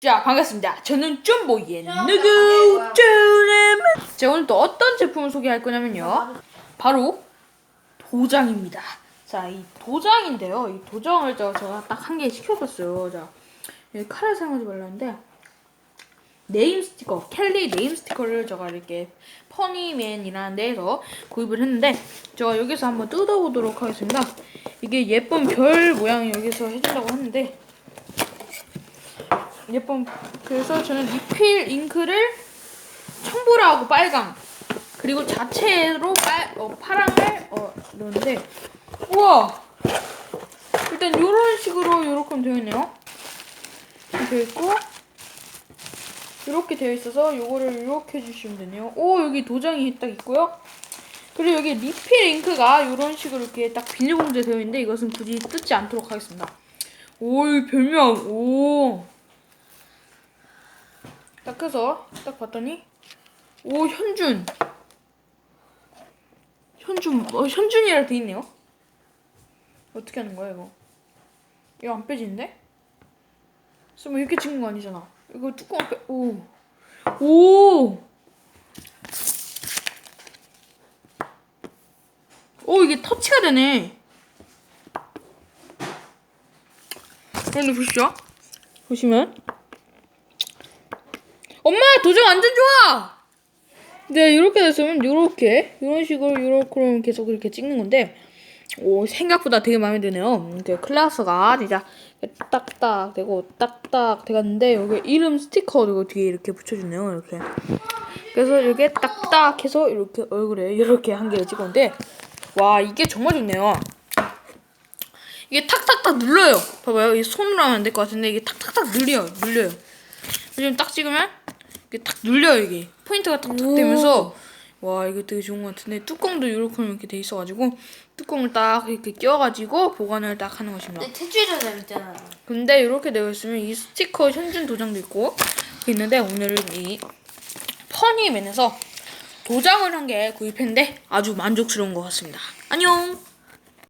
자 반갑습니다. 저는 쫌보이의 자, 누구 자, 쫌엠. 자 오늘 또 어떤 제품을 소개할 거냐면요. 바로 도장입니다. 자 이 도장인데요. 이 도장을 저- 제가 딱 한 개 시켜봤어요. 자 칼을 사용하지 말라는데 네임 스티커 켈리 네임 스티커를 제가 이렇게 퍼니맨이라는 데에서 구입을 했는데 제가 여기서 한번 뜯어보도록 하겠습니다. 이게 예쁜 별 모양 여기서 해준다고 하는데 예쁜 그래서 저는 리필 잉크를 청보라하고 빨강 그리고 자체로 빨 어, 파랑을 어, 넣는데 우와! 일단 이런 식으로 이렇게 되어 있네요. 되어 있고 이렇게 되어 있어서 요거를 이렇게 해주시면 되네요. 오 여기 도장이 딱 있고요. 그리고 여기 리필 잉크가 이런 식으로 이렇게 딱 비닐봉지에 되어 있는데 이것은 굳이 뜯지 않도록 하겠습니다. 오이 별명! 오 딱 해서 딱 봤더니 오 현준. 현준 어 현준이라 돼 있네요. 어떻게 하는 거야 이거? 이거 안 빼지는데? 설마 이렇게 찍는 거 아니잖아. 이거 뚜껑 빼 오 오! 오 이게 터치가 되네. 그런데 보시죠? 보시면 엄마 도장 완전 좋아. 네 이렇게 됐으면 이렇게 이런 식으로 이렇게 계속 이렇게 찍는 건데 오 생각보다 되게 마음에 드네요. 이렇게 클라스가 진짜 딱딱 되고 딱딱 돼갔는데 여기 이름 스티커 이거 뒤에 이렇게 붙여주네요. 이렇게 그래서 이렇게 딱딱 해서 이렇게 얼굴에 이렇게 한 개를 찍었는데 와 이게 정말 좋네요. 이게 탁탁탁 눌러요. 봐봐요. 이 손으로 하면 안 될 것 같은데 이게 탁탁탁 눌려요. 눌려요. 지금 딱 찍으면 이게 딱 눌려요 이게 포인트가 탁탁 되면서 와 이거 되게 좋은 것 같은데 뚜껑도 이렇게 이렇게 돼 있어가지고 뚜껑을 딱 이렇게 끼워가지고 보관을 딱 하는 것입니다. 내 태주이도 재밌잖아. 근데 이렇게 되어 있으면 이 스티커 현준 도장도 있고 있는데 오늘은 이 퍼니맨에서 도장을 한 개 구입했는데 아주 만족스러운 것 같습니다. 안녕.